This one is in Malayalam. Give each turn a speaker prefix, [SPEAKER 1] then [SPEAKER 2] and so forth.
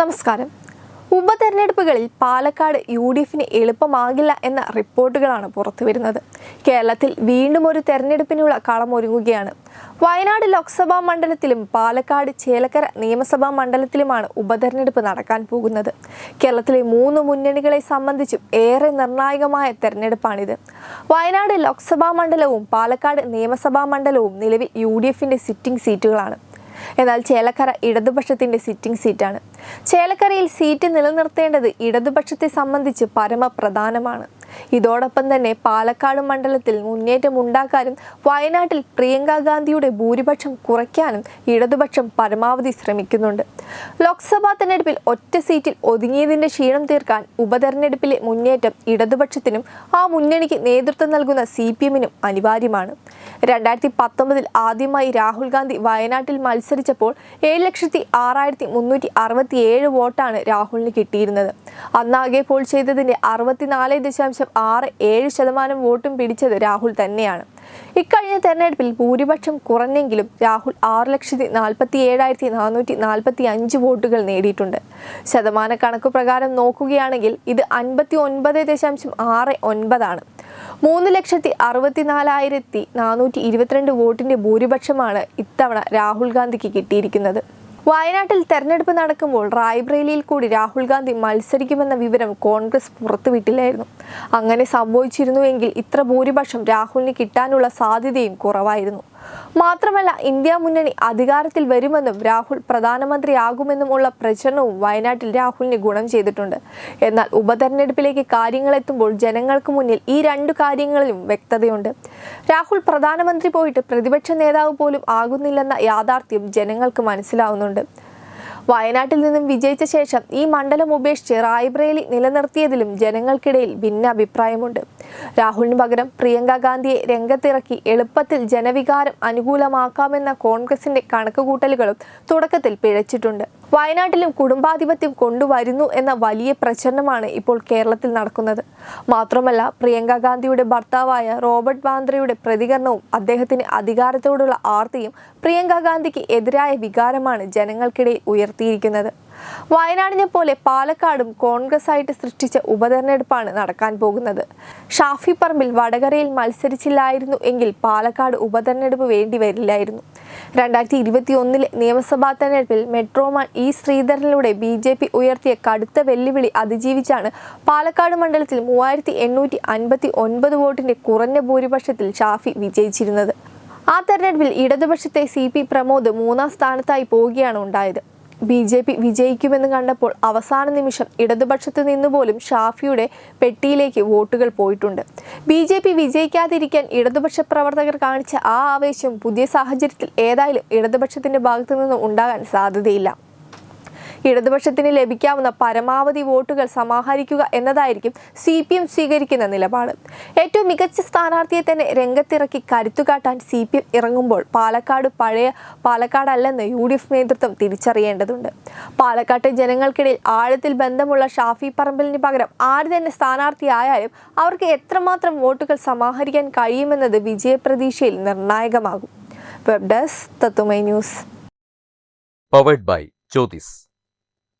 [SPEAKER 1] നമസ്കാരം. ഉപതെരഞ്ഞെടുപ്പുകളിൽ പാലക്കാട് യു ഡി എഫിന് എളുപ്പമാകില്ല എന്ന റിപ്പോർട്ടുകളാണ് പുറത്തുവരുന്നത്. കേരളത്തിൽ വീണ്ടും ഒരു തെരഞ്ഞെടുപ്പിനുള്ള കളമൊരുങ്ങുകയാണ്. വയനാട് ലോക്സഭാ മണ്ഡലത്തിലും പാലക്കാട് ചേലക്കര നിയമസഭാ മണ്ഡലത്തിലുമാണ് ഉപതെരഞ്ഞെടുപ്പ് നടക്കാൻ പോകുന്നത്. കേരളത്തിലെ മൂന്ന് മുന്നണികളെ സംബന്ധിച്ചും ഏറെ നിർണായകമായ തെരഞ്ഞെടുപ്പാണിത്. വയനാട് ലോക്സഭാ മണ്ഡലവും പാലക്കാട് നിയമസഭാ മണ്ഡലവും നിലവിൽ യു സിറ്റിംഗ് സീറ്റുകളാണ്. എന്നാൽ ചേലക്കര ഇടതുപക്ഷത്തിന്റെ സിറ്റിംഗ് സീറ്റാണ് ചേലക്കരയിൽ സീറ്റ് നിലനിർത്തേണ്ടത് ഇടതുപക്ഷത്തെ സംബന്ധിച്ച് പരമപ്രധാനമാണ്. ഇതോടൊപ്പം തന്നെ പാലക്കാട് മണ്ഡലത്തിൽ മുന്നേറ്റം ഉണ്ടാക്കാനും വയനാട്ടിൽ പ്രിയങ്ക ഗാന്ധിയുടെ ഭൂരിപക്ഷം കുറയ്ക്കാനും ഇടതുപക്ഷം പരമാവധി ശ്രമിക്കുന്നുണ്ട്. ലോക്സഭാ തെരഞ്ഞെടുപ്പിൽ ഒറ്റ സീറ്റിൽ ഒതുങ്ങിയതിന്റെ ക്ഷീണം തീർക്കാൻ ഉപതെരഞ്ഞെടുപ്പിലെ മുന്നേറ്റം ഇടതുപക്ഷത്തിനും ആ മുന്നണിക്ക് നേതൃത്വം നൽകുന്ന സി പി എമ്മിനും അനിവാര്യമാണ്. രണ്ടായിരത്തി പത്തൊമ്പതിൽ ആദ്യമായി രാഹുൽ ഗാന്ധി വയനാട്ടിൽ മത്സരിച്ചപ്പോൾ ഏഴ് ലക്ഷത്തി ആറായിരത്തി മുന്നൂറ്റി അറുപത്തി ഏഴ് വോട്ടാണ് രാഹുലിന് കിട്ടിയിരുന്നത്. അന്നാകെ പോൾ ചെയ്തതിന്റെ അറുപത്തിനാല് ദശാംശം ആറ് ഏഴ് ശതമാനം വോട്ടും പിടിച്ചത് രാഹുൽ തന്നെയാണ്. ഇക്കഴിഞ്ഞ തെരഞ്ഞെടുപ്പിൽ ഭൂരിപക്ഷം കുറഞ്ഞെങ്കിലും രാഹുൽ ആറ് ലക്ഷത്തി നാൽപ്പത്തി ഏഴായിരത്തി നാനൂറ്റി നാൽപ്പത്തി അഞ്ച് വോട്ടുകൾ നേടിയിട്ടുണ്ട്. ശതമാന കണക്ക് പ്രകാരം നോക്കുകയാണെങ്കിൽ ഇത് അൻപത്തി ഒൻപത് ദശാംശം ആറ് ഒൻപതാണ്. മൂന്ന് ലക്ഷത്തി അറുപത്തിനാലായിരത്തി നാനൂറ്റി ഇരുപത്തിരണ്ട് വോട്ടിന്റെ ഭൂരിപക്ഷമാണ് ഇത്തവണ രാഹുൽ ഗാന്ധിക്ക് കിട്ടിയിരിക്കുന്നത്. വയനാട്ടിൽ തെരഞ്ഞെടുപ്പ് നടക്കുമ്പോൾ റായ്ബ്രേലിയിൽ കൂടി രാഹുൽ ഗാന്ധി മത്സരിക്കുമെന്ന വിവരം കോൺഗ്രസ് പുറത്തുവിട്ടില്ലായിരുന്നു. അങ്ങനെ സംഭവിച്ചിരുന്നുവെങ്കിൽ ഇത്ര ഭൂരിപക്ഷം രാഹുലിന് കിട്ടാനുള്ള സാധ്യതയും കുറവായിരുന്നു. മാത്രമല്ല ഇന്ത്യ മുന്നണി അധികാരത്തിൽ വരുമെന്നും രാഹുൽ പ്രധാനമന്ത്രിയാകുമെന്നുമുള്ള പ്രചരണവും വയനാട്ടിൽ രാഹുലിന് ഗുണം ചെയ്തിട്ടുണ്ട്. എന്നാൽ ഉപതെരഞ്ഞെടുപ്പിലേക്ക് കാര്യങ്ങൾ എത്തുമ്പോൾ ജനങ്ങൾക്ക് മുന്നിൽ ഈ രണ്ടു കാര്യങ്ങളിലും വ്യക്തതയുണ്ട്. രാഹുൽ പ്രധാനമന്ത്രി പോയിട്ട് പ്രതിപക്ഷ നേതാവ് പോലും ആകുന്നില്ലെന്ന യാഥാർത്ഥ്യം ജനങ്ങൾക്ക് മനസ്സിലാവുന്നുണ്ട്. വയനാട്ടിൽ നിന്നും വിജയിച്ച ശേഷം ഈ മണ്ഡലം ഉപേക്ഷിച്ച് റായ്ബ്രേലി നിലനിർത്തിയതിലും ജനങ്ങൾക്കിടയിൽ ഭിന്ന അഭിപ്രായമുണ്ട് രാഹുലിന് പകരം പ്രിയങ്ക ഗാന്ധിയെ രംഗത്തിറക്കി എളുപ്പത്തിൽ ജനവികാരം അനുകൂലമാക്കാമെന്ന കോൺഗ്രസിന്റെ കണക്കുകൂട്ടലുകളും തുടക്കത്തിൽ പിഴച്ചിട്ടുണ്ട്. വയനാട്ടിലും കുടുംബാധിപത്യം കൊണ്ടുവരുന്നു എന്ന വലിയ പ്രചരണമാണ് ഇപ്പോൾ കേരളത്തിൽ നടക്കുന്നത്. മാത്രമല്ല പ്രിയങ്ക ഗാന്ധിയുടെ ഭർത്താവായ റോബർട്ട് വാന്ദ്രയുടെ പ്രതികരണവും അദ്ദേഹത്തിന് അധികാരത്തോടുള്ള ആർത്തിയും പ്രിയങ്ക ഗാന്ധിക്ക് എതിരായ വികാരമാണ് ജനങ്ങൾക്കിടയിൽ ഉയർത്തിയിരിക്കുന്നത്. വയനാടിനെ പോലെ പാലക്കാടും കോൺഗ്രസ് ആയിട്ട് സൃഷ്ടിച്ച ഉപതെരഞ്ഞെടുപ്പാണ് നടക്കാൻ പോകുന്നത്. ഷാഫി പറമ്പിൽ വടകരയിൽ മത്സരിച്ചില്ലായിരുന്നു എങ്കിൽ പാലക്കാട് ഉപതെരഞ്ഞെടുപ്പ് വേണ്ടി വരില്ലായിരുന്നു രണ്ടായിരത്തി ഇരുപത്തി ഒന്നിലെ നിയമസഭാ തെരഞ്ഞെടുപ്പിൽ മെട്രോമാൻ ഇ ശ്രീധരനിലൂടെ ബി ജെ പി ഉയർത്തിയ കടുത്ത വെല്ലുവിളി അതിജീവിച്ചാണ്. പാലക്കാട് മണ്ഡലത്തിൽ മൂവായിരത്തി എണ്ണൂറ്റി അൻപത്തി ഒൻപത് വോട്ടിന്റെ കുറഞ്ഞ ഭൂരിപക്ഷത്തിൽ ഷാഫി വിജയിച്ചിരുന്നത്. ആ തെരഞ്ഞെടുപ്പിൽ ഇടതുപക്ഷത്തെ സി പി പ്രമോദ് മൂന്നാം സ്ഥാനത്തായി പോവുകയാണ് ഉണ്ടായത്. ബി ജെ പി വിജയിക്കുമെന്ന് കണ്ടപ്പോൾ അവസാന നിമിഷം ഇടതുപക്ഷത്ത് നിന്നുപോലും ഷാഫിയുടെ പെട്ടിയിലേക്ക് വോട്ടുകൾ പോയിട്ടുണ്ട്. ബി ജെ പി വിജയിക്കാതിരിക്കാൻ ഇടതുപക്ഷ പ്രവർത്തകർ കാണിച്ച ആ ആവേശം പുതിയ സാഹചര്യത്തിൽ ഏതായാലും ഇടതുപക്ഷത്തിന്റെ ഭാഗത്തു നിന്നും ഉണ്ടാകാൻ സാധ്യതയില്ല. ഇടതുപക്ഷത്തിന് ലഭിക്കാവുന്ന പരമാവധി വോട്ടുകൾ സമാഹരിക്കുക എന്നതായിരിക്കും സി പി എം സ്വീകരിക്കുന്ന നിലപാട്. ഏറ്റവും മികച്ച സ്ഥാനാർത്ഥിയെ തന്നെ രംഗത്തിറക്കി കരുത്തുകാട്ടാൻ സി പി എം ഇറങ്ങുമ്പോൾ പാലക്കാട് പഴയ പാലക്കാടല്ലെന്ന് യു ഡി എഫ് നേതൃത്വം തിരിച്ചറിയേണ്ടതുണ്ട്. പാലക്കാട്ടെ ജനങ്ങൾക്കിടയിൽ ആഴത്തിൽ ബന്ധമുള്ള ഷാഫി പറമ്പലിന് പകരം ആര് തന്നെ സ്ഥാനാർത്ഥിയായാലും അവർക്ക് എത്രമാത്രം വോട്ടുകൾ സമാഹരിക്കാൻ കഴിയുമെന്നത് വിജയപ്രതീക്ഷയിൽ നിർണായകമാകും. വെബ് ഡെസ്ക് തത്തുമൈ news.
[SPEAKER 2] Powered by Jyothis